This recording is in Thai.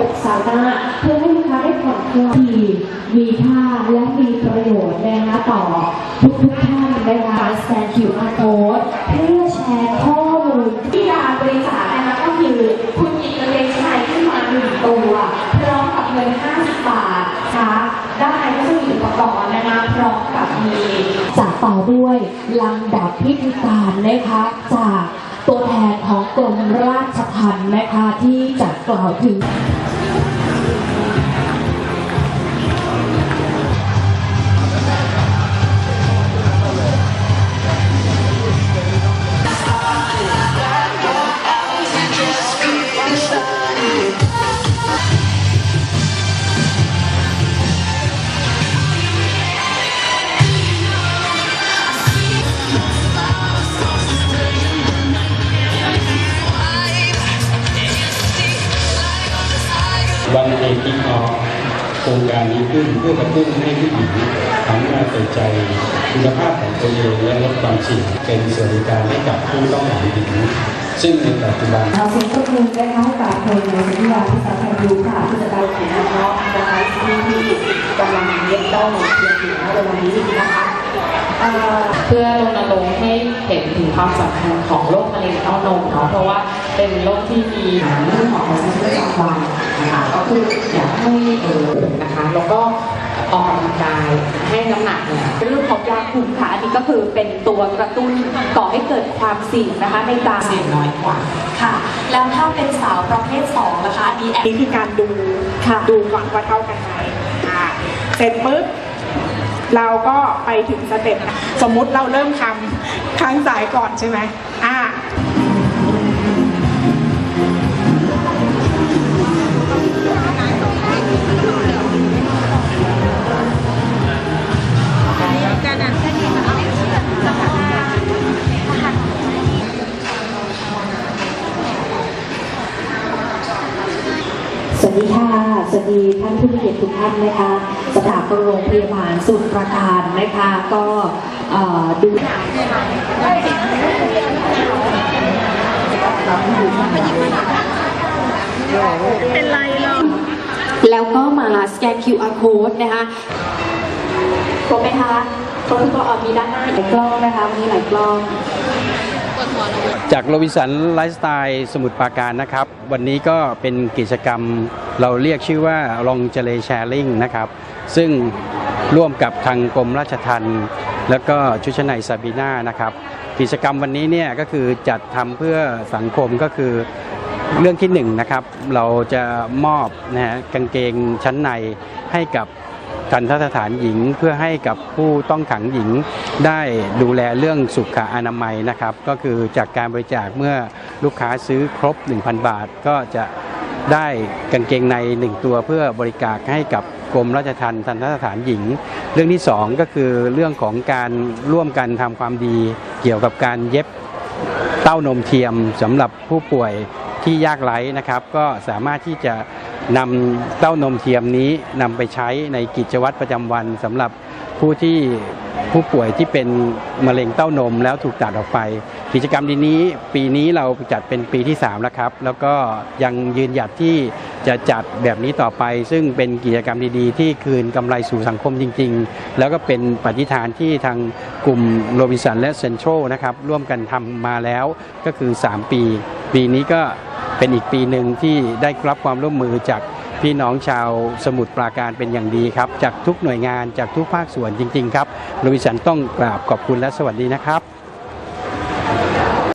อกซาวน่าเพื่อให้ลูกค้าได้ผ่อนคลายดีมีค่าและมีประโยชน์นะคะต่อทุกทุกท่านนะคะสแกน QR code เพื่อแชร์ข้อมูลที่กาบริจาคนะคะก็คือคุณหยิบกางเกงชายขึ้นมาหนึ่งตัวพร้อมกับเงิน 50 บาทนะคะด้ก็จะมีอุปกรณ์นะคะพร้อมกับมีจากต่อด้วยลำดับพิธีการนะคะจากตัวแทนของกรมราชทัณฑ์นะคะที่จะกล่าวถึง วันเด็กที่ออกโครงการนี้ขึ้นเพื่อกระตุ้นให้ผู้หญิงหันมาใส่ใจคุณภาพของตัวเองและลดความเสี่ยงเป็นสวัสดิการให้กับผู้ต้องหาหญิงซึ่งในปัจจุบันเอาสิ่งก็คือนะคะให้กับคนในสัญญาที่สำคัญรู้ค่ะที่จะได้ถึงน้องๆนะคะที่ที่กำลังเลี้ยงเต้าหนูเพียงอยู่ในวันนี้นะคะเพื่อรณรง ถึงความสำคัญของโรคมะเร็งเต้านมเนาะเพราะว่าเป็นโรคที่มีเรื่องของประจำวันนะคะก็คืออยากให้เออนะคะแล้วก็ออกกำลังกายให้น้ำหนักเนี่ยเรื่องของยาคุมค่ะอันนี้ก็คือเป็นตัวกระตุ้นก่อให้เกิดความเสี่ยงนะคะในการเสี่ยงน้อยกว่าค่ะ แล้วถ้าเป็นสาวประเภท2นะคะอันนี้แอบวิธีการดูค่ะดูก่อนว่าเท่ากันไหมอ่าเสร็จปุ๊บเราก็ไปถึงสเต็ปนะสมมุติเราเริ่มทำ ข้างซ้ายก่อนใช่ไหมอ่าสวัสดีค่ะ สวัสดีท่านผู้มีเกียรติทุกท่านนะคะ สถาบันโรงพยาบาลสุดประการนะคะก็ดูเอ่อดูแล้วก็มาสแกน QR code นะคะครบไหมคะครบทุกตัวออกมีด้านหน้าหลายกล้องนะคะมีหลายกล้อง จากโรบินสันไลฟ์สไตล์สมุทรปราการนะครับ วันนี้ก็เป็นกิจกรรมเราเรียกชื่อว่าลองเจเลแชร์ลิงนะครับ ซึ่งร่วมกับทางกรมราชทัณฑ์แล้วก็ชุดชั้นในซาบีนานะครับ กิจกรรมวันนี้เนี่ยก็คือจัดทำเพื่อสังคมก็คือเรื่องที่หนึ่งนะครับเราจะมอบนะฮะกางเกงชั้นในให้กับ ทันทสถานหญิงเพื่อให้กับผู้ต้องขังหญิงได้ดูแลเรื่องสุขอนามัยนะครับ ก็คือจากการบริจาคเมื่อลูกค้าซื้อครบ 1,000 บาท ก็จะได้กางเกงใน 1 ตัวเพื่อบริจาคให้กับกรมราชทัณฑ์ทันทสถานหญิง เรื่องที่ 2 ก็คือเรื่องของการร่วมกันทำความดี เกี่ยวกับการเย็บเต้านมเทียมสำหรับผู้ป่วยที่ยากไร้นะครับ ก็สามารถที่จะ นำเต้านมเทียมนี้นำไปใช้ในกิจวัตรประจำวันสำหรับผู้ที่ผู้ป่วยที่เป็นมะเร็งเต้านมแล้วถูกตัดออกไป กิจกรรมดีนี้ปีนี้เราจัดเป็นปีที่ 3 แล้วครับ แล้วก็ยังยืนหยัดที่จะจัดแบบนี้ต่อไป ซึ่งเป็นกิจกรรมดีๆ ที่คืนกำไรสู่สังคมจริง ๆ แล้วก็เป็นปฏิฐานที่ทางกลุ่มโรบินสันและเซนทรัลนะครับร่วมกันทำมาแล้วก็คือ 3 ปี ปีนี้ก็ เป็นอีกปีหนึ่งที่ได้รับความร่วมมือจากพี่น้องชาวสมุทรปราการเป็นอย่างดีครับ จากทุกหน่วยงานจากทุกภาคส่วนจริง ๆ ครับโรบิสันต้องกราบขอบคุณและสวัสดีนะครับ